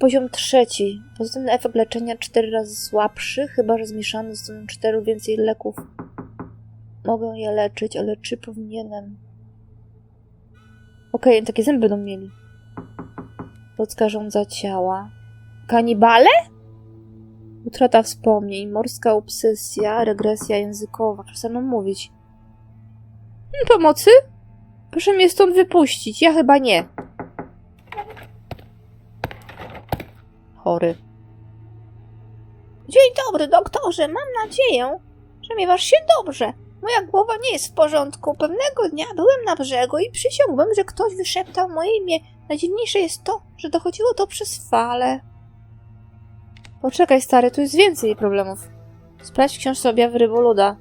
poziom trzeci. Pozytywny efekt leczenia cztery razy słabszy, chyba że zmieszany cztery lub więcej leków. Mogę je leczyć, ale czy powinienem? Okej, takie zęby będą mieli. Ludzka żądza ciała. Kanibale? Utrata wspomnień, morska obsesja, regresja językowa. Przestaną mówić. Hmm, Pomocy? Proszę mnie stąd wypuścić. Ja chyba nie. Chory. Dzień dobry, doktorze. Mam nadzieję, że miewasz się dobrze. Moja głowa nie jest w porządku. Pewnego dnia byłem na brzegu i przysiągłem, że ktoś wyszeptał moje imię. Najdziwniejsze jest to, że dochodziło to przez fale. Poczekaj, stary, tu jest więcej problemów. Sprawdź w książce objawy ryboluda.